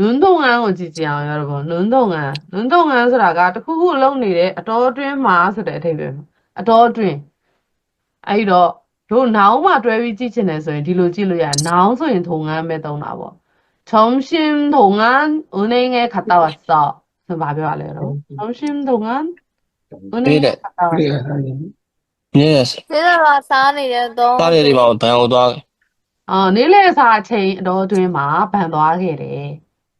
နွန်းတုံငန်းကိုကြည့်ကြအောင်ရတော့ဗောနွန်းတုံငန်းနွန်းတုံငန်းဆိုတာကတခုခုလုံးနေတဲ့အတော်အတွင်းမှာဆိုတဲ့အထိပ္ပယ်အတော်အတွင်းအဲ့တော့တို့နောင်မှတွဲပြီးကြည့်ချင်တယ်ဆိုရင်ဒီလိုကြည့်လို့ရနောင်ဆိုရင်ထုံငန်းပဲသုံးတာဗောထုံရှင်ထုံငန်းဦးနေငယ်ခတ်တာဝတ်စော့ဆိုဘာပြောရလဲတော့ထုံရှင်ထုံငန်းဦးနေငယ်ခတ်တာဝတ်စော့ Yes ဒါကစားနေတဲ့သုံးစားနေဒီမှာဘန်ကိုသွားအော်နေ့လယ်စာအချိန်အတော်အတွင်းမှာဘန်သွားခဲ့တယ်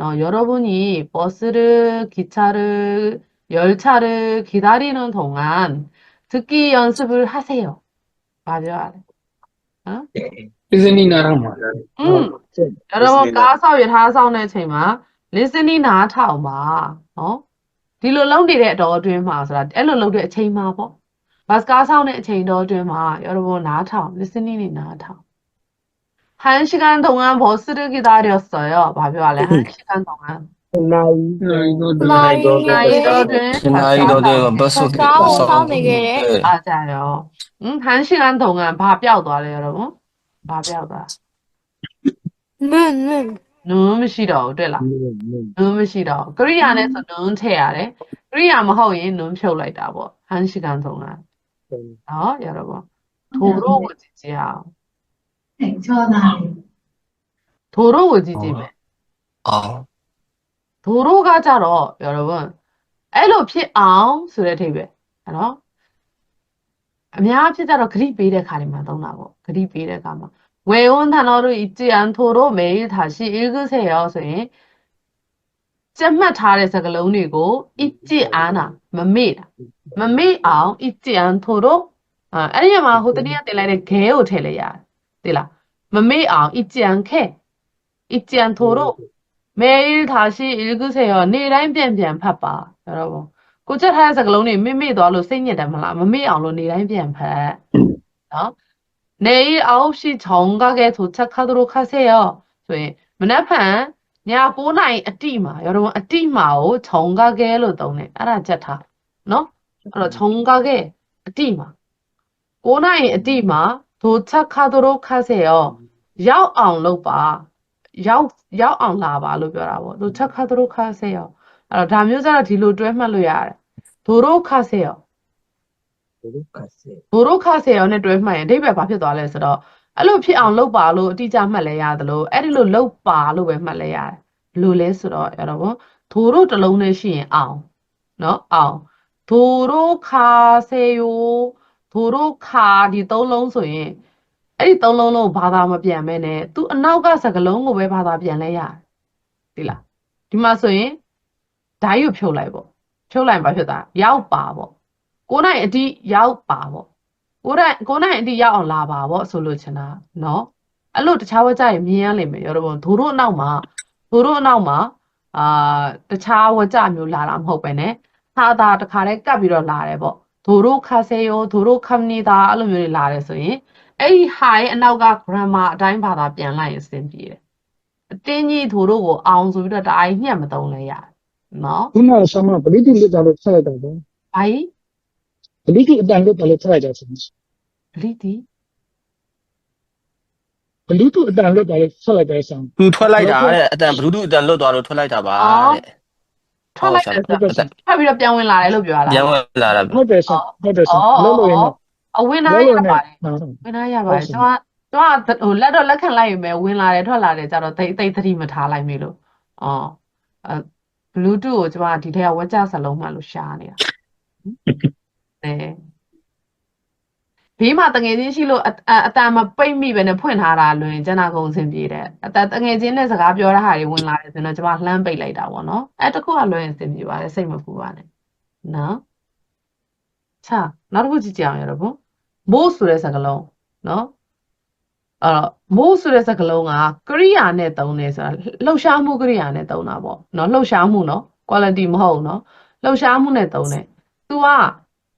어, 여러분이 버스를, 기차를, 열차를 기다리는 동안 듣기 연습을 하세요. 맞아요. listening နားထောင်ပါလား 음, 여러분, 까사위 하사오는ချိန်မှာ listening နားထောင်ပါနော်ဒီလိုလုပ်နေတဲ့အတော်အတွင်းမှာဆိုတာအဲ့လိုလုပ်တဲ့အချိန်မှာပေါ့ဘတ်ကားဆောင်တဲ့အချိန်တော်အတွင်းမှာ 여러분 နားထောင် listening နဲ့နားထောင် 한 시간 동안 버스를 기다렸어요. 마비왈레 한 음. 시간 동안. 나이도 내가 버스 기다렸었는데 맞아요. 응, 한 시간 동안 밥뼈도 알아요, 여러분? 밥뼈다. 눈, 눈. 눈 싫어, 对了.눈 싫어. 그리안에서 눈 채야 돼. 그리안 하고 눈 펴올라이다 뭐. 한 시간 동안. 음. 어, 여러분. 도로 음. 지지야. ချောသား 도로 고지지매. အော် 도로가 자러 여러분အဲ့လိုဖြစ်အောင်ဆိုတဲ့အဓိပ္ပာယ်နော်အများအဖြစ်ကြတော့ဂရိပေးတဲ့ခါတွေမှာသုံးတာပေါ့ဂရိပေးတဲ့ခါမှာ외운 단어를 잊지 않도록 매일 다시 읽으세요ဆိုရင်ကြက်မှတ်ထားတဲ့စကားလုံးတွေကို 잊지 않아 မမေ့တာမမေ့အောင် 잊지 않도록 อ่าအဲ့ဒီမှာဟိုတနည်းတင်လိုက်တဲ့ခဲကိုထည့်လိုက်ရတယ် သိလားမမေ့အောင် 잊지 않게 잊지 않도록 매일 다시 읽으세요. နေ့တိုင်းပြန်ပြန်ဖတ်ပါ여러분ကိုချက်ထားတဲ့စကားလုံးတွေမေ့မေ့သွားလို့စိတ်ညစ်တယ်မလားမမေ့အောင်လို့နေ့တိုင်းပြန်ဖတ်နော် 내일 9시 정각에 도착하도록 하세요. ဆိုရင်မနက်ဖြန်ည9:00နာရီအတိမှာ여러분အတိမှာကို 정각에 လို့သုံးတယ်အဲ့ဒါချက်ထားနော်အဲ့တော့ 정각에 အတိမှာ9:00နာရီအတိမှာ 도착하도록 하세요. ရောက်အောင်လုပ်ပါ ရောက်ရောက်အောင်လာပါလို့ပြောတာပေါ့သူချက်ခါသူတို့ခါဆေရောအဲ့တော့ဒါမျိုးကျတော့ဒီလိုတွဲမှတ်လို့ရတယ်ဒိုရိုခါဆေရော ဘုရုကစေ ဒိုရိုခါဆေရောနဲ့တွဲမှတ်ရင်အဓိပ္ပာယ်ဘာဖြစ်သွားလဲဆိုတော့အဲ့လိုဖြစ်အောင်လုပ်ပါလို့အတိအကျမှတ်လဲရတယ်လို့အဲ့ဒီလိုလုပ်ပါလို့ပဲမှတ်လဲရတယ်ဘယ်လိုလဲဆိုတော့အဲ့တော့ဒိုရိုတစ်လုံးနဲ့ရှိရင်အောင်နော်အောင်ဒိုရိုခါဆေယော ဒိုရိုခါဒီသုံးလုံးဆိုရင်အဲ့ဒီသုံးလုံးလုံးဘာသာမပြန်မဲနဲ့သူအနောက်ကစကားလုံးကိုပဲဘာသာပြန်လဲရတယ်ဒီလားဒီမှာဆိုရင်ဓာတ်ရုပ်ဖြုတ်လိုက်ပေါ့ဖြုတ်လိုက်ရင်ဘာဖြစ်သွားရောက်ပါပေါ့ကိုယ်နိုင်အတိရောက်ပါပေါ့ကိုယ်နိုင်ကိုယ်နိုင်အတိရောက်အောင်လာပါပေါ့ဆိုလို့ချင်တာနော်အဲ့လိုတခြားဝကြရင်မြင်ရလိမ့်မယ်ရောတော့ဒိုတို့အနောက်မှာဒိုတို့အနောက်မှာအာတခြားဝကြမျိုးလာတာမဟုတ်ပဲねဟာတာတခါတည်းကပ်ပြီးတော့လာတယ်ပေါ့ ဒိုတို့ခါဆေယောဒိုတို့ခမ်နီတာအဲ့လိုမျိုးတွေလာတယ်ဆိုရင်အဲ့ဒီဟာရဲ့အနောက်က grammar အတိုင်းဘာသာပြန်လိုက်ရင်အဆင်ပြေတယ်အတင်းကြီးဒိုတို့ကိုအောင်ဆိုပြီးတော့တအားကြီးညှက်မသုံးလဲရတယ်နော်ခုနကဆမပလိတိလွတ်တာလို့ဆက်လိုက်တာပေါ့ဘာကြီးပလိတိအတန်လွတ်တာလို့ဆက်လိုက်တာဆိုရင်ဗလိတီပလိတိအတန်လွတ်တာလို့ဆက်လိုက်တဲ့ဆောင်သူထွက်လိုက်တာတဲ့အတန်ဘလူးတူအတန်လွတ်သွားလို့ထွက်လိုက်တာပါတဲ့ ထွက်လိုက်တယ်ဆိုတော့ဖတ်ပြီးတော့ပြန်ဝင်လာတယ်လို့ပြောရတာပြန်ဝင်လာတာဟုတ်တယ်ဆောင်ဟုတ်တယ်ဆောင်လုံးလို့ရင်တော့အဝင်လာရပါတယ်ဝင်လာရပါတယ်ကျွန်တော်ကျွန်တော်ဟိုလက်တော့လက်ခံလိုက်ရင်ပဲဝင်လာတယ်ထွက်လာတယ်ကြတော့တိတ်တိတ်သတိမထားလိုက်မိလို့အော်အဲ Bluetooth ကိုကျွန်တော်ဒီထက်ကဝက်ကြစလုံးမှလို့ရှားနေတာအဲ ဘေးမှာတငယ်ချင်းရှိလို့အတန်မပိတ်မိပဲနဲ့ဖွင့်ထားတာလွင်ကျန်တာကုန်စင်ပြေတယ်အတတငယ်ချင်းနဲ့စကားပြောတဲ့ဟာတွေဝင်လာတယ်ဆိုတော့ကျွန်မလှမ်းပိတ်လိုက်တာပေါ့နော်အဲတခုကလွင်စင်ပြေပါတယ်စိတ်မပူပါနဲ့နော်ချာနောက်တစ်ခုကြည့်ကြအောင်ရတော့ဘုမိုးဆိုတဲ့စကားလုံးနော်အဲ့တော့မိုးဆိုတဲ့စကားလုံးကကရိယာနဲ့သုံးတယ်ဆိုတာလှုပ်ရှားမှုကရိယာနဲ့သုံးတာပေါ့နော်လှုပ်ရှားမှုနော် quality မဟုတ်နော်လှုပ်ရှားမှုနဲ့သုံးတယ် तू က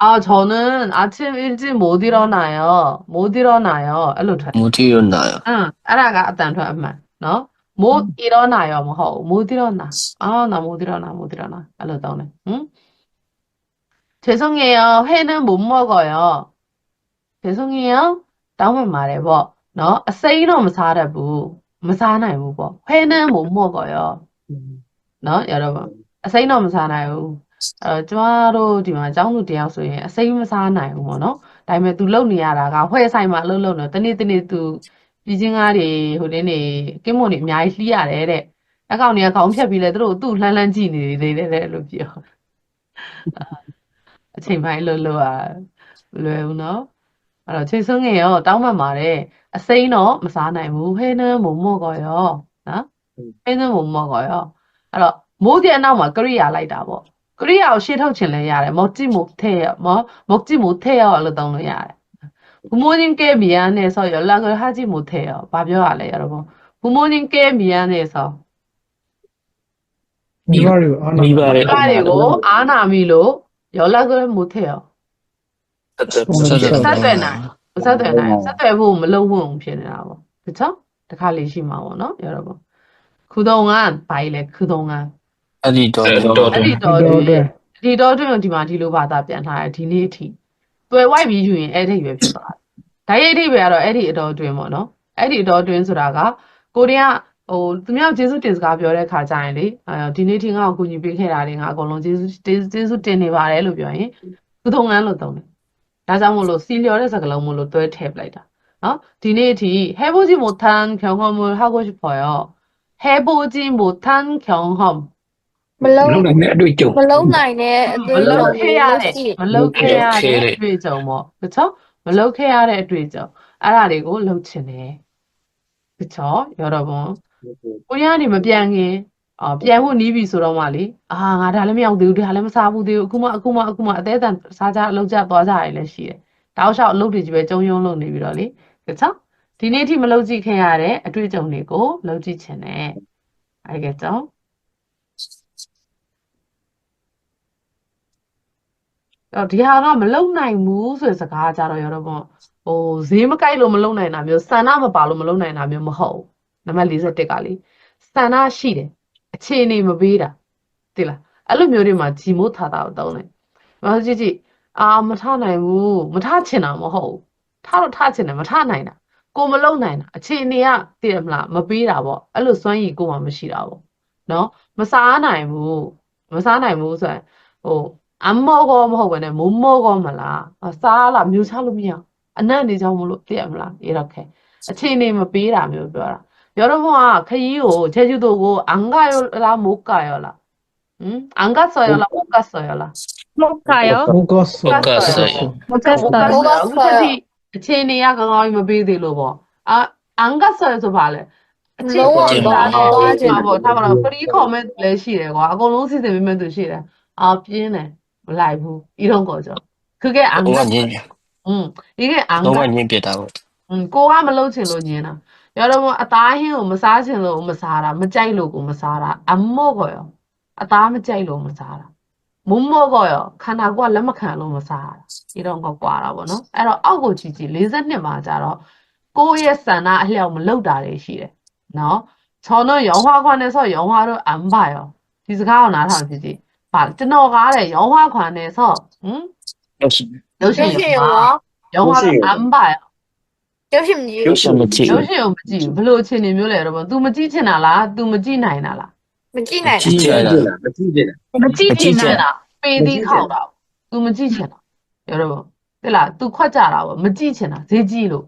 아, 저는 아침 일찍 못 일어나요. 못 일어나요. 일로 돼. 못 일어나요. 응, 알아가, 잠깐만. 너? 못 음. 일어나요, 뭐, 어, 못 일어나. 아, 나 못 일어나, 못 일어나. 일로 나오네. 응? 죄송해요. 회는 못 먹어요. 죄송해요. 다음에 말해, 뭐. 너? 세이로 무사라부. 뭐 사나요, 뭐. 회는 못 먹어요. 음. 너? 여러분. 세이로 무사나요. အဲတော့ကျမတို့ဒီမှာအကြောင်းသူတယောက်ဆိုရင်အစိမ်းမစားနိုင်ဘူးပေါ့နော်ဒါပေမဲ့ तू လုံနေရတာကဝှဲဆိုင်မှာအလုပ်လုပ်နေတနေ့တနေ့ तू ပြည်ချင်းကားတွေဟိုတင်းနေကင်းမွန်တွေအများကြီးလှီးရတယ်တဲ့အကောင်တွေကခေါင်းဖြတ်ပြီးလဲသူတို့သူ့လှမ်းလှမ်းကြည့်နေသေးတယ်တဲ့လို့ပြောအချိန်ပိုင်းလှုပ်လှုပ်อ่ะလွယ်ဘူးနော်အဲ့တော့ချိန်ဆုံးငယ်ရောတောင်းမှတ်ပါတယ်အစိမ်းတော့မစားနိုင်ဘူးဟဲနန်းမမော့ကောရောနော်ဟဲနန်းမမော့ကောရောအဲ့တော့မိုးတဲ့အနောက်မှာကရိယာလိုက်တာပေါ့ ကရိယာကိုရှေ့ထုတ်ချင်လဲရတယ်မော့ကြည့်မို့ထဲရမော့မော့ကြည့်မို့ထဲရလို့တောင်းလို့ရတယ် 부모님께 미안해서 연락을 하지 못해요. 바벼알래 여러분. 부모님께 미안해서 မိဘတွေကိုအားနာ မိဘတွေ 그리고 아나미로 연락을 못해요. ဆက်ဆက် ဆက်သွယ်နိုင် ဆက်သွယ်နိုင်ဆက်သွယ်ဖို့မလုပ်ဖို့ဖြစ်နေတာပေါ့그쵸? တခါလေးရှိမှာပေါ့နော်여러분. 그동안 바이래 그동안 အဲ့ဒီတော့အဲ့ဒီတော့ အဲ့ဒီတော်တွင်ဒီတော်တွင်ကိုဒီမှာဒီလိုဘာသာပြန်ထားတယ်ဒီနေ့အထိတွယ်ဝိုက်ပြီးယူရင်အဲ့ဒီပဲဖြစ်သွားတယ်ဒါရဲ့အထိပဲကတော့အဲ့ဒီအတော်တွင်ပေါ့နော်အဲ့ဒီအတော်တွင်ဆိုတာကကိုတင်ကဟိုသူများကျေးဇူးတင်စကားပြောတဲ့ခါကျရင်လေအဲဒီနေ့ထိငါ့ကိုကူညီပေးခဲ့တာတွေငါအကုန်လုံးကျေးဇူးကျေးဇူးတင်နေပါတယ်လို့ပြောရင်ကုထုံငန်းလို့သုံးတယ်ဒါကြောင့်မို့လို့စီလျော်တဲ့စကားလုံးမို့လို့တွဲထည့်ပလိုက်တာနော်ဒီနေ့ထိဟဲဘိုဂျီမိုတန်ခေါင်ခေါင်မိုဟာကိုရှိဖော်ရောဟဲဘိုဂျီမိုတန်ခေါင်ခေါင် မလုံးလုံးနိုင်တဲ့အတွေ့အကြုံမလုံးနိုင်တဲ့အမတွေ့အကြုံလုတ်တွေခဲ့ရတဲ့ရှိမလုတ်ခဲ့ရခဲ့တဲ့တဲ့အတွေ့အကြုံပေါ့ကချောမလုတ်ခဲ့ရတဲ့အတွေ့အကြုံအဲ့ဒါတွေကိုလှုပ်ချင်တယ်ကချောရောတော့ဘုံကိုရကနေမပြန်ခင်အော်ပြန်ဖို့နီးပြီဆိုတော့မှလေအာငါဒါလည်းမရောက်သေးဘူးဒါလည်းမစားဘူးသေးဘူးအခုမှအခုမှအခုမှအသေးအတန်စားကြအလုပ်ကြသွားကြရလည်းရှိတယ်တောက်လျှောက်အလုပ်တွေကြီးပဲကြုံယုံလုပ်နေပြီးတော့လေကချောဒီနေ့ထိမလုပ်ကြည့်ခင်ရတဲ့အတွေ့အကြုံတွေကိုလုပ်ကြည့်ချင်တယ်အဲ့ကကြောင့် အဲ့ တော့ဒီဟာကမလုံနိုင်ဘူးဆိုတဲ့စကားကြတော့ရောတော့ပေါ့ဟိုဈေးမကိုက်လို့မလုံနိုင်တာမျိုးဆန္ဒမပါလို့မလုံနိုင်တာမျိုးမဟုတ်ဘူးနံပါတ်41ကလေဆန္ဒရှိတယ်အခြေအနေမပေးတာသိလားအဲ့လိုမျိုးတွေမှာဂျီမိုးထာတာကိုတောင်းတယ်မဟုတ်ကြည့်ကြည့်အာမထနိုင်ဘူးမထချင်တာမဟုတ်ဘူးထတော့ထချင်တယ်မထနိုင်တာကိုမလုံနိုင်တာအခြေအနေကသိရမလားမပေးတာပေါ့အဲ့လိုစွမ်းရည်ကိုမှမရှိတာပေါ့နော်မစားနိုင်ဘူးမစားနိုင်ဘူးဆိုရင်ဟို 안 먹어 မဟုတ်ဘဲနဲ့못 먹어မလားအစားလားမျိုးချလို့မရအောင်အနံ့နေကြောင်းမလို့သိရမလား이렇게အခြေအနေမပေးတာမျိုးပြောတာ여러분아ခရီးကို제주도ကို안 가요လား못 가요လားဟမ်안 갔어요လား못 갔어요လား မကာရော ဘုကောဆော ဟုတ်ကဲ့ဆက် မကတ် 못 တာ 갔어요အခုချက်ထိအခြေအနေကကောင်းကောင်းကြီးမပေးသေးလို့ပေါ့အာ안 갔어요ဆိုပါလေအခြေ လုံးဝ အနေ တော့ က မသွားချင် မှာပေါ့ထားပါတော့ free comment လည်းရှိတယ်ကွာအကုန်လုံးစီစဉ်ပေးမဲ့သူရှိတယ်အာပြင်းတယ် မလိုက်ဘူး이런 거죠 그게 안 တော့ 갔어요 ညင်း 음, 이게 안 တော့ 가. ညင်းပြတာပေါ့ 음, 꼬가 못 놓친 로니나. 여러분, 아따hin 오 마사진 로 마사라, 마짜이 로고 마사라. 안 먹어요. 아따 마짜이 로 마사라. 못 먹어요. 카나고 알라마칸 로 마사라. 이런 거 꽈라 보노. 에러 아고 지지 레전드 맞아로. 꼬의 사나 하려면 럭다리 시래. 너. 저는 영화관에서 영화를 안 봐요. 디스가오 나타 ပါကျွန်တော်ကားတယ်ရောင်းဝခွန်နေဆော့ဟမ်ရုပ်ရှင်ရုပ်ရှင်ရုပ်ရှင်ရောရောင်းဝအမ်ပါရုပ်ရှင်မကြည့်ရုပ်ရှင်မကြည့်ရုပ်ရှင်ကိုမကြည့်ဘလို့ချင်းနေမျိုးလဲတော့ तू မကြည့်ချင်တာလား तू မကြည့်နိုင်တာလားမကြည့်နိုင်ဘူးမကြည့်ချင်တာမကြည့်ချင်တာမကြည့်ချင်တာပေးသေးခေါက်တာ तू မကြည့်ချင်တာရောတော့တဲ့လား तू ခွက်ကြတာပေါ့မကြည့်ချင်တာဈေးကြည့်လို့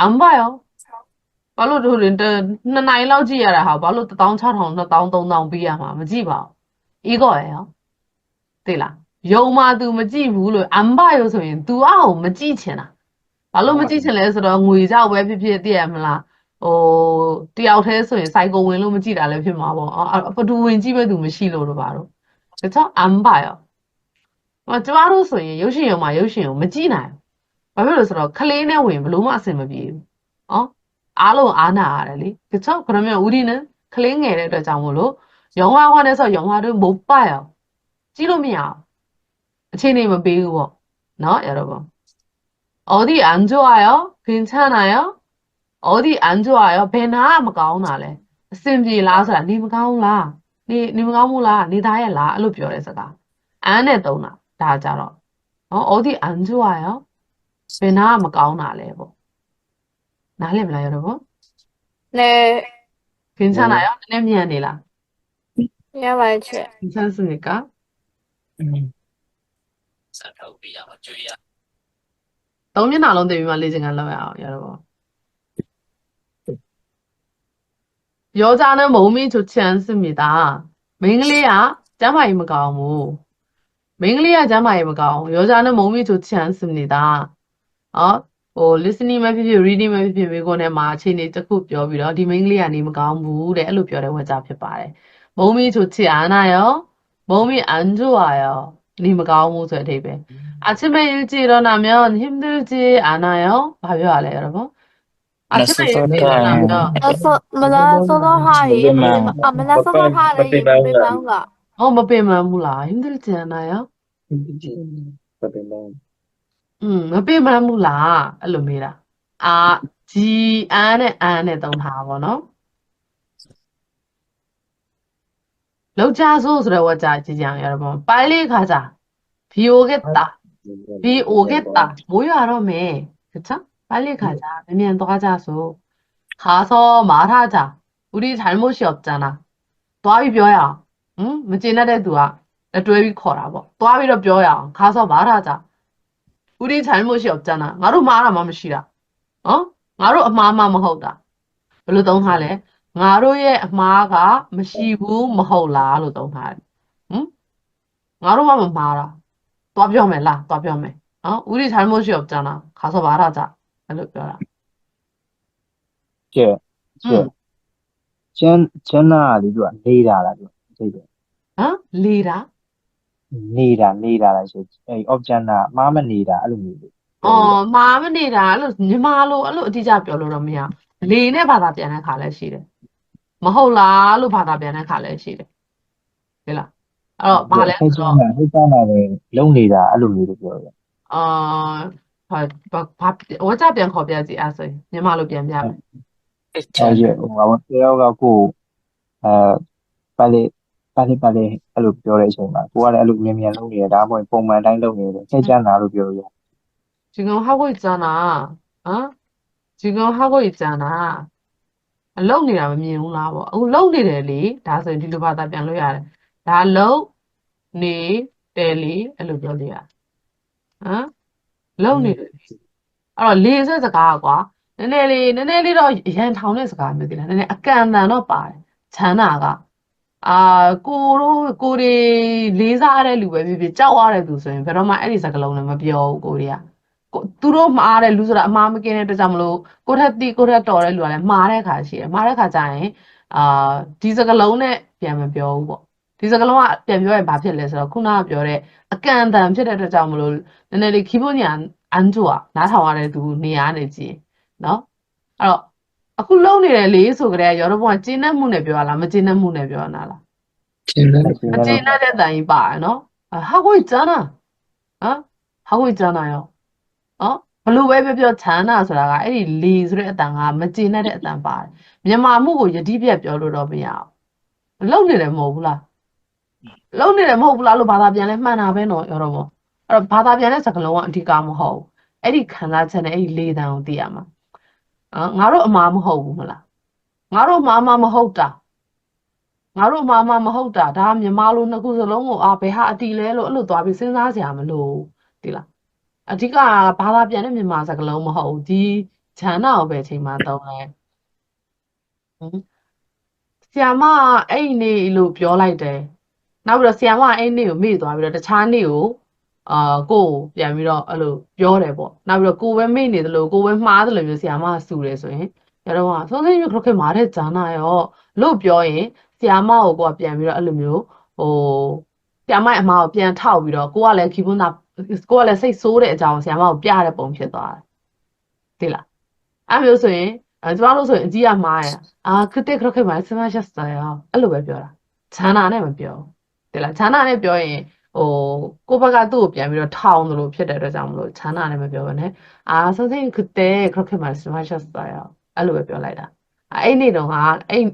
အမ်ပါရောဘာလို့တို့ရင်နှစ်နိုင်လောက်ကြည့်ရတာဟာဘာလို့16000 2000 3000ပေးရမှာမကြည့်ပါဘူး ego ရယ်ရော သိလားယုံမှ तू မကြည့်ဘူးလို့အမ်ဘယိုဆိုရင် तू အောက်မကြည့်ချင်တာဘာလို့မကြည့်ချင်လဲဆိုတော့ငွေကြောက်ပဲဖြစ်ဖြစ်သိရမလားဟိုတယောက်တည်းဆိုရင်စိုက်ကိုဝင်လို့မကြည့်တာလည်းဖြစ်မှာပေါ့အော်အပတူဝင်ကြည့်မဲ့သူမရှိလို့တော့ပါတော့ဒါကြောင့်အမ်ဘယောဟောကျမတို့ဆိုရင်ရုပ်ရှင်ရုံမှာရုပ်ရှင်ကိုမကြည့်နိုင်ဘူးဘာဖြစ်လို့လဲဆိုတော့ခလေးနဲ့ဝင်ဘလို့မှအဆင်မပြေဘူးဩအားလုံးအားနာရတယ်လေဒါကြောင့်그러면 우리는ခလေးငယ်တဲ့အတွက်ကြောင့်မို့လို့ 영화관에서 영화를 못 봐요. 찌름이야. 제님은 매워. 너 여러분. 어디 안 좋아요? 괜찮아요? 어디 안 좋아요? 배나 뭐 가오나래. 쌤지 라서라 니면 가오나. 니, 니면 가오나. 니 다해라. 일로 별에서가. 안에 떠나. 다 자러. 어 어디 안 좋아요? 배나 뭐 가오나래 뭐. 나래 몰라 여러분? 네. 괜찮아요? 네. 네 냄새 아니라. ရပါတယ်ချစ်ဒီဆန်းစနစ်ကစံထုတ်ပြရမှာကြွေးရသုံးမျက်နှာလုံးတင်ပြီးမှလေ့ကျင့်ခန်းလုပ်ရအောင်ရတော့ပေါ့ယောက်ျားနဲ့မုံမီချူချန်စစ်မိတာမင်းကလေးကကျမ်းမာရေးမကောင်းဘူးမင်းကလေးကကျမ်းမာရေးမကောင်းယောက်ျားနဲ့မုံမီချူချန်စစ်နေတာဟောဟို listening ပဲဖြစ်ဖြစ် reading ပဲဖြစ်ဖြစ်မိကုန်ထဲမှာအခြေအနေတစ်ခုပြောပြီးတော့ဒီမင်းကလေးကနေမကောင်းဘူးတဲ့အဲ့လိုပြောတဲ့ဝါကြဖြစ်ပါတယ် 몸이 좋지 않아요? 몸이 안 좋아요. 你们搞不准这边 아침에 일찍 일어나면 힘들지 않아요? 봐요, 알아요, 여러분? 아침에 일찍 일어나면 我们说我们说的话也我们说的话也没办法。 어, 뭐 빼면 몰라. 힘들지 않아요? 응, 음, 뭐 빼면 몰라. 일로 미라. 아, 지 안에 안에 동사고, 喏. 럭자소 그래 워자 지장 여러분. 빨리 가자. 비 오겠다. 비 오겠다. 모여하러매 그쵸? 빨리 가자. 의미는 또 가자소. 가서 말하자. 우리 잘못이 없잖아. 또아비 벼야. 응? 무지나래 두아. 도에비 커라 뭐 또아비로 벼야. 가서 말하자. 우리 잘못이 없잖아. 나로 말아 맘시라. 어? 나로 마마마 하다. 별로 동하래. ငါတို့ရဲ့အမှားကမရှိဘူးမဟုတ်လားလို့သုံးထားတယ်ဟမ်ငါတို့မှမမှားတာသွားပြောမယ်လားသွားပြောမယ်နော်ဦးဒီဆိုင်မရှိ없잖아ခါဆောမားထားကြအဲ့လိုပြောတာ ကျဲကျဲကျန်းကျန်းနာလေးသူကနေတာလားသူသိတယ် ဟမ်လေတာ နေတာနေတာလားဆိုအဲ option ကမှားမနေတာအဲ့လိုမျိုးလေး အော်မာမနေတာအဲ့လိုညီမလိုအဲ့လိုအတိအကျပြောလို့တော့မရဘူးလေနဲ့ဘာသာပြန်တဲ့ခါလည်းရှိတယ် မဟုတ်လားလို့ဘာသာပြန်တဲ့ခါလည်းရှိတယ်ဟုတ်လားအဲ့တော့ဘာလဲဆိုတော့ ဟိတ်ကနာပဲလုံနေတာအဲ့လိုမျိုးလို့ပြောတယ် အာဘာဘာဘာဝါကြပြန်ခေါ်ပြစီအဲ့ဆိုရင်ညီမလိုပြန်ပြမယ် အဲရဟိုဘာတယောက်ကကိုအဲပါလေပါလေပါလေအဲ့လိုပြောတဲ့အချိန်မှာကိုကလည်းအဲ့လိုမြင်မြန်လုံနေတယ်ဒါမှမဟုတ်ပုံမှန်တိုင်းလုံနေတယ်ဟိတ်ကျန်းနာလို့ပြောရ 지금 하고 있잖아 어 지금 하고 있잖아 အလုပ်နေတာမမြင်ဘူးလားပေါ့အခုလုပ်နေတယ်လေဒါဆိုရင်ဒီလိုဘာသာပြန်လို့ရတယ်ဒါလုပ်နေတယ်လေအဲ့လိုပြောလို့ရတယ်ဟမ်လုပ်နေတယ်လေအဲ့တော့လေဆိုတဲ့စကားကကွာနည်းနည်းလေးနည်းနည်းလေးတော့ရန်ထောင်တဲ့စကားမျိုးသိလားနည်းနည်းအကန့်အသံတော့ပါတယ်ချမ်းသာကအာကိုတို့ကိုတွေလေးစားတဲ့လူပဲဖြစ်ဖြစ်ကြောက်ရတဲ့သူဆိုရင်ဘယ်တော့မှအဲ့ဒီစကားလုံးနဲ့မပြောဘူးကိုတွေကကို သူတို့မှားတဲ့လူဆိုတာအမှားမကင်းတဲ့အတွက်ကြောင့်မလို့ကိုထက်တိကိုထက်တော်တဲ့လူကလည်းမှားတဲ့ခါရှိတယ်မှားတဲ့ခါကျရင်အာဒီစကလုံးနဲ့ပြန်မပြောဘူးပေါ့ဒီစကလုံးကပြန်ပြောရင်ဘာဖြစ်လဲဆိုတော့ခုနကပြောတဲ့အကန့်အသန့်ဖြစ်တဲ့အတွက်ကြောင့်မလို့နည်းနည်းလေးခီးဖို့ညာအန်ဂျူကနားထောင်ရတဲ့သူနေရာနေကြည့်နော်အဲ့တော့အခုလုံနေတယ်လေဆိုကြတဲ့ရောတော့ဘုံကျင်းနှက်မှုနဲ့ပြောလားမကျင်းနှက်မှုနဲ့ပြောနာလားကျင်းနှက်ကျင်းနှက်တဲ့တိုင်ပါနော်ဟာကိုကျန်းနာဟာကိုကျန်းနာရော နော်ဘလို့ပဲပြောပြောဌာနဆိုတာကအဲ့ဒီလေဆိုတဲ့အတန်ကမကျေနပ်တဲ့အတန်ပါတယ်မြန်မာမှုကိုယတိပြတ်ပြောလို့တော့မရအောင်လုံနေတယ်မဟုတ်ဘူးလားလုံနေတယ်မဟုတ်ဘူးလားလို့ဘာသာပြန်လဲမှန်တာပဲတော့ရောတော့ပေါ့အဲ့တော့ဘာသာပြန်တဲ့စကားလုံးကအဓိကမဟုတ်ဘူးအဲ့ဒီခံစားချက်နဲ့အဲ့ဒီလေတန်ကိုသိရမှာနော်ငါတို့အမှားမဟုတ်ဘူးမလားငါတို့အမှားမှမဟုတ်တာငါတို့အမှားမှမဟုတ်တာဒါမြန်မာလိုနှစ်ခုစလုံးကိုအာဘယ်ဟာအတီလဲလို့အဲ့လိုသွားပြီးစဉ်းစားစရာမလိုဘူးဒီလား အဓိကဘာသာပြန်တဲ့မြန်မာစကားလုံးမဟုတ်ဘူးဒီဂျန်နာကိုပဲအချိန်မှသုံးလဲဟမ်ဆီယာမကအဲ့ဒီနေလို့ပြောလိုက်တယ်နောက်ပြီးတော့ဆီယာမကအဲ့နေ့ကိုမေ့သွားပြီးတော့တခြားနေ့ကိုအာကိုကိုပြန်ပြီးတော့အဲ့လိုပြောတယ်ပေါ့နောက်ပြီးတော့ကိုပဲမေ့နေတယ်လို့ကိုပဲမှားတယ်လို့မျိုးဆီယာမကစူတယ်ဆိုရင်ရတော့ကဆုံးစိမ့်မျိုးခရခက်မာတဲ့ဂျာနာရောလို့ပြောရင်ဆီယာမကိုကိုကပြန်ပြီးတော့အဲ့လိုမျိုးဟိုဆီယာမရဲ့အမားကိုပြန်ထောက်ပြီးတော့ကိုကလည်းခီးပွန်းတာ ကိုကလည်းစိတ်ဆိုးတဲ့အကြောင်းဆီယာမကိုပြတဲ့ပုံဖြစ်သွားတယ်သိလားအဲ့မျိုးဆိုရင်အဲကျမတို့ဆိုရင်အကြီးကမားရအာကတဲ့ခရခက်မာစမရှက်စတာရောအဲ့လိုပဲပြောတာဂျာနာနဲ့မပြောဘူးတယ်လားခြာနာနဲ့ပြောရင်ဟိုကိုယ့်ဘက်ကသူ့ကိုပြန်ပြီးတော့ထောင်သလိုဖြစ်တဲ့အတွက်ကြောင့်မလို့ခြာနာနဲ့မပြောဘဲနဲ့အာ something could take crooked man smash us တယ်အဲ့လိုပဲပြောလိုက်တာအဲ့နေ့တုန်းကအဲ့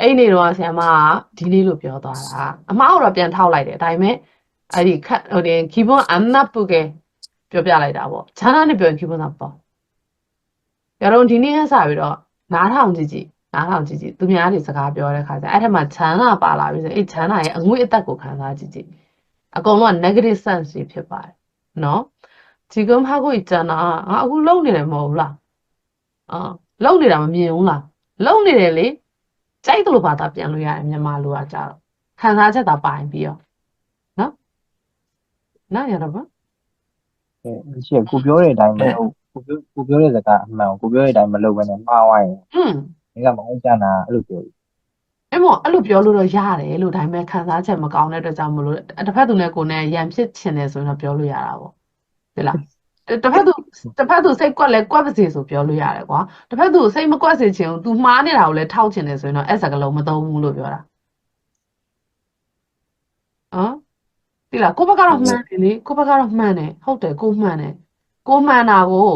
အဲ့နေ့တုန်းကဆရာမကဒီနေ့လို့ပြောသွားတာအမားတော့ပြန်ထောက်လိုက်တယ်ဒါပေမဲ့ အဲ့ဒီခတ်ဟိုတင် keyboard အမတ်ပုကေပြောပြလိုက်တာပေါ့ဂျာနာနဲ့ပြောရင် keyboard သာပေါ့ရတော့ဒီနေ့ဟဆပြီးတော့နားထောင်ကြည့်ကြည့်နားထောင်ကြည့်ကြည့်သူများတွေစကားပြောတဲ့ခါကျအဲ့ထက်မှဂျန်နာပါလာပြီဆိုအဲ့ဂျန်နာရဲ့အငွေ့အသက်ကိုခံစားကြည့်ကြည့်အကုန်လုံးက negative sense တွေဖြစ်ပါတယ်နော်ဒီကောင်ဟာကိုဂျန်နာငါအခုလုံနေတယ်မဟုတ်လားအာလုံနေတာမမြင်ဘူးလားလုံနေတယ်လေကြိုက်တယ်လို့ဘာသာပြန်လို့ရတယ်မြန်မာလူကကြတော့ခံစားချက်သာပိုင်ပြီးတော့ နော်ရတော့ဗော အဲရှိကိုပြောတဲ့အတိုင်းမဟုတ်ကိုပြောကိုပြောတဲ့စကားအမှန်ကိုပြောတဲ့အတိုင်းမလုပ်ဘဲနဲ့မှားသွားရင် อืม ဒီကမဟုတ်ကြတာအဲ့လိုပြောပြီး အဲ့မို့အဲ့လိုပြောလို့တော့ရတယ်လို့ဒါပေမဲ့ခံစားချက်မကောင်းတဲ့အတွက်ကြောင့်မလို့တစ်ဖက်သူနဲ့ကိုယ်နဲ့ရန်ဖြစ်ချင်တယ်ဆိုရင်တော့ပြောလို့ရတာပေါ့ဟုတ်လားတစ်ဖက်သူတစ်ဖက်သူစိတ်ကွက်လဲကွက်ပါစေဆိုပြောလို့ရတယ်ကွာတစ်ဖက်သူစိတ်မကွက်စေချင်ဘူး तू မှားနေတာကိုလည်းထောက်ချင်တယ်ဆိုရင်တော့အဲ့စကားလုံးမသုံးဘူးလို့ပြောတာဟမ် ဒီလားကိုယ့်ဘက်ကတော့မှန်တယ်လေကိုယ့်ဘက်ကတော့မှန်တယ်ဟုတ်တယ်ကိုမှန်တယ်ကိုမှန်တာကို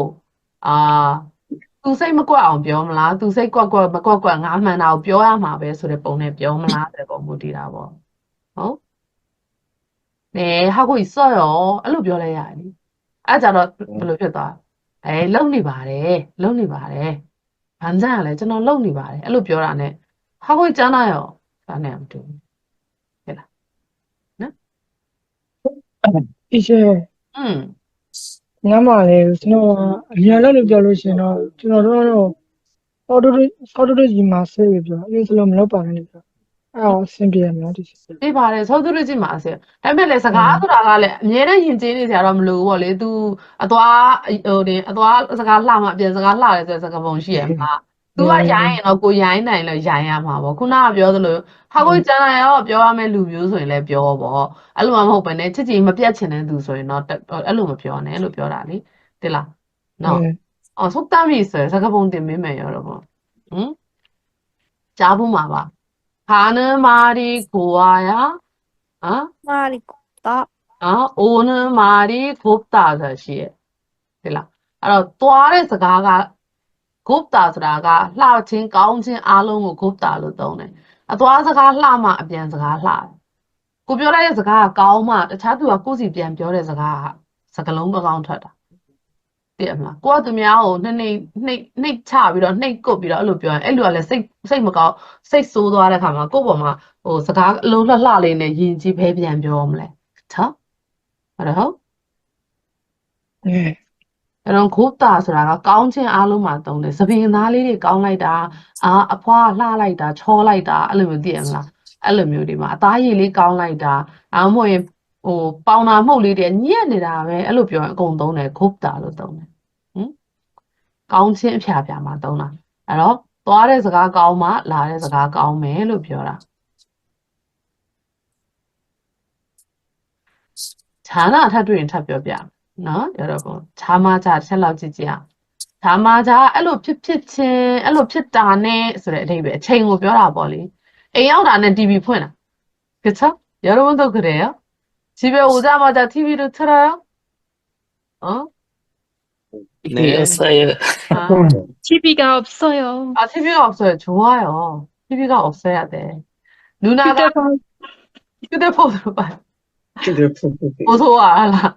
အာသူစိတ်မကွက်အောင်ပြောမလားသူစိတ်ကွက်ကွက်မကွက်ကွက်ငါမှန်တာကိုပြောရမှာပဲဆိုတဲ့ပုံနဲ့ပြောမလားတဲ့ပုံမူတည်တာပေါ့ဟုတ်နဲဟာကိုစော့ရောအဲ့လိုပြောလိုက်ရတယ်လေအဲ့ကြတော့ဘယ်လိုဖြစ်သွားအဲလုံနေပါတယ်လုံနေပါတယ်ဘာကြရလဲကျွန်တော်လုံနေပါတယ်အဲ့လိုပြောတာ ਨੇ ဟာကိုကျမ်းနာရောဒါနဲ့မတူဘူး ဒီချက် อืม ငါမှလည်းကျွန်တော်အများလည်းလို့ပြောလို့ရှိရင်တော့ကျွန်တော်တို့တော့ auto auto ကြီးမှာဆေးပြီးပြောအဲ့လိုမလုပ်ပါနဲ့လို့ပြောအဲ့တော့အဆင်ပြေတယ်နော်ဒီချက် သိပါတယ်သောသူရကြည့်မှာဆရာဒါပေမဲ့လည်းစကားဆိုတာကလည်းအမြဲတမ်းယဉ်ကျေးနေကြတော့မလို့ပေါ့လေ तू အသွားဟိုတင်အသွားစကားလှမှအပြင်စကားလှတယ်ဆိုတဲ့စကားပုံရှိရမှာ तू ကရိုင်းရင်တော့ကိုရိုင်းနိုင်လို့ရိုင်းရမှာပေါ့ခုနကပြောသလိုဟာကိုကျန်လာရောပြောရမယ့်လူမျိုးဆိုရင်လည်းပြောပေါ့အဲ့လိုမှမဟုတ်ဘဲနဲ့ချစ်ချင်မပြတ်ချင်တဲ့သူဆိုရင်တော့အဲ့လိုမပြောနဲ့လို့ပြောတာလေတိလားနော်အော်ဆုတ်တမ်းပြီဆိုစကားပုံတင်မင်းမယ်ရောတော့ပေါ့ဟမ်ကြားဘူးမှာပါဟာနမာရီကိုဝါယာဟမ်မာရီတော့နော်အိုနမာရီဂုပတာဆိုရှိရဲ့ဒီလားအဲ့တော့သွားတဲ့စကားက ဂုပတာဆိုတာကလှချင်းကောင်းချင်းအားလုံးကိုဂုပတာလို့သုံးတယ်အသွားစကားလှမှအပြန်စကားလှတယ်ကိုပြောလိုက်တဲ့စကားကကောင်းမှတခြားသူကကိုယ့်စီပြန်ပြောတဲ့စကားကစကားလုံးမကောင်းထွက်တာသိရမလားကိုကသူများကိုနှိမ့်နှိမ့်နှိမ့်နှိမ့်ချပြီးတော့နှိမ့်ကုတ်ပြီးတော့အဲ့လိုပြောရင်အဲ့လိုကလည်းစိတ်စိတ်မကောင်းစိတ်ဆိုးသွားတဲ့ခါမှာကိုယ့်ပေါ်မှာဟိုစကားအလုံးလှလှလေးနဲ့ယဉ်ကျေးဖဲပြန်ပြောမလဲနော်ဟုတ်တယ်ဟုတ် အဲအဲ့တော့ဂုတာဆိုတာကကောင်းခြင်းအားလုံးမှာသုံးတယ်သပင်သားလေးတွေကောင်းလိုက်တာအာအဖွားလှလိုက်တာချောလိုက်တာအဲ့လိုမျိုးသိရမလားအဲ့လိုမျိုးတွေမှာအသားရည်လေးကောင်းလိုက်တာအာမဟုတ်ရင်ဟိုပေါင်နာမှုတ်လေးတွေညက်နေတာပဲအဲ့လိုပြောရင်အကုန်သုံးတယ်ဂုတာလို့သုံးတယ်ဟင်ကောင်းခြင်းအဖျားဖျားမှာသုံးတာအဲ့တော့သွားတဲ့စကားကောင်းမှလာတဲ့စကားကောင်းမယ်လို့ပြောတာခြာနာထပ်တွေ့ရင်ထပ်ပြောပြမယ် နော်ရတော့ပေါ့ခြားမကြတစ်ချက်လောက်ကြည့်ကြည့်အောင်ခြားမကြအဲ့လိုဖြစ်ဖြစ်ချင်းအဲ့လိုဖြစ်တာနဲ့ဆိုတဲ့အဓိပ္ပာယ်အချိန်ကိုပြောတာပေါ့လေအိမ်ရောက်တာနဲ့ TV ဖွင့်တာ그쵸 여러분도 그래요 집에 오자마자 TV를 틀어요 어? 네 써요 아, TV가 없어요. 아, TV가 없어요. 좋아요. TV가 없어야 돼. 누나가 휴대폰 휴대폰으로 봐요. 휴대폰 무서워, 알아.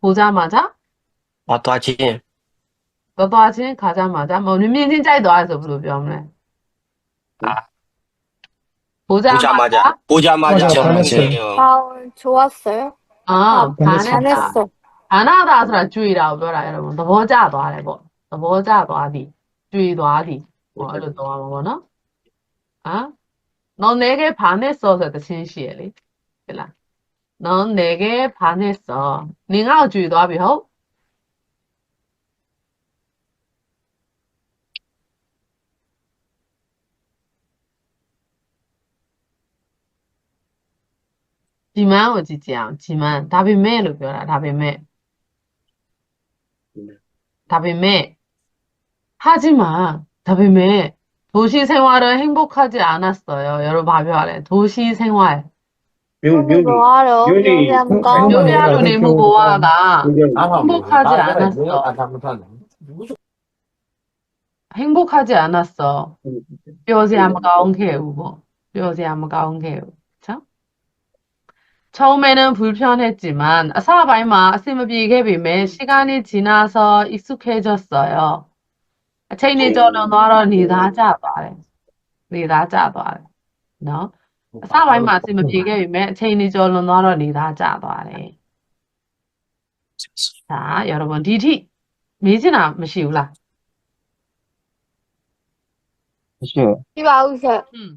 보자마자? Boa tarde. 너도하신 가자마자? 뭐 유민 진짜에 너와서 부르면 보자마자? 보자마자. 보자마자 맞아, 전화해요. 좋았어요. 어 반했어. 반했다 잘했어. 안하다스라 주의라고 뭐라 여러분. 너 보자 너 아래 뭐. 보자 너 아디 주의 너 아디 뭐 이런 뭐, 너 어? 뭐거나 아너 내게 반했어 진실이 그라 넌 내게 반했어. 您要举多表？ 지만 오지지 않. 지만 다비메로 표라. 다비메. 다비메. 하지만 다비메 도시 생활은 행복하지 않았어요. 여러분 바비 말해. 도시 생활. 묘묘 뭐하러? 요리. 요리함과 어, 요리하러 어, 내모 어, 모아가 행복하지 않았어. 행복하지 않았어. 뼈지 안 가운 개우고. 뼈지 안 가운 개우. 처음에는 불편했지만 사바이마 비매 시간이 지나서 익숙해졌어요. 체인이 저는 너로 니다 자 봐래. 니 다 자 봐래. 너? အစပိုင်းမှာအဆင်မပြေခဲ့ပေမဲ့အချိန်လေးကျော်လွန်သွားတော့နေသားကျသွားတယ်ဒါရောတော့ဒီထိမေးချင်တာမရှိဘူးလားမရှိဘူးပြပါဦးဆက်อืม